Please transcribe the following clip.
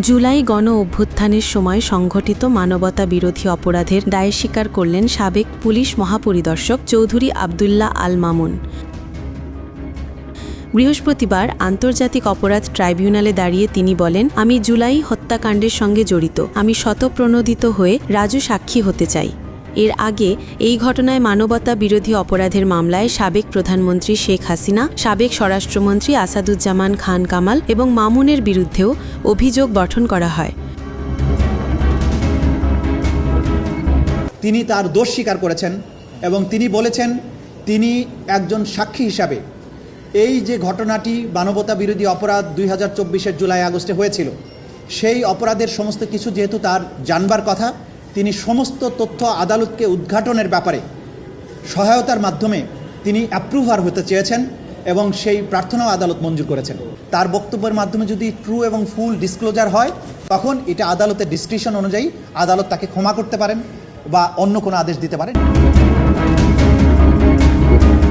জুলাই গণ অভ্যুত্থানের সময় সংঘটিত মানবতা বিরোধী অপরাধের দায় স্বীকার করলেন সাবেক পুলিশ মহাপরিদর্শক চৌধুরী আবদুল্লাহ আল মামুন। বৃহস্পতিবার আন্তর্জাতিক অপরাধ ট্রাইব্যুনালে দাঁড়িয়ে তিনি বলেন, আমি জুলাই হত্যাকাণ্ডের সঙ্গে জড়িত। আমি শতপ্রণোদিত হয়ে রাজু সাক্ষী হতে চাই। এর আগে এই ঘটনায় মানবতা বিরোধী অপরাধের মামলায় সাবেক প্রধানমন্ত্রী শেখ হাসিনা, সাবেক স্বরাষ্ট্রমন্ত্রী আসাদুজ্জামান খান কামাল এবং মামুনের বিরুদ্ধেও অভিযোগ গঠন করা হয়। তিনি তার দোষ স্বীকার করেছেন এবং তিনি বলেছেন তিনি একজন সাক্ষী হিসাবে। এই যে ঘটনাটি মানবতা বিরোধী অপরাধ দুই হাজার জুলাই আগস্টে হয়েছিল, সেই অপরাধের সমস্ত কিছু যেহেতু তার জানবার কথা তিনি সমস্ত তথ্য আদালতকে উদ্ঘাটনের ব্যাপারে সহায়তার মাধ্যমে তিনি অ্যাপ্রুভার হতে চেয়েছেন এবং সেই প্রার্থনাও আদালত মঞ্জুর করেছেন। তার বক্তব্যের মাধ্যমে যদি ট্রু এবং ফুল ডিসক্লোজার হয়, তখন এটা আদালতের ডিসক্রিপশন অনুযায়ী আদালত তাকে ক্ষমা করতে পারেন বা অন্য কোনো আদেশ দিতে পারেন।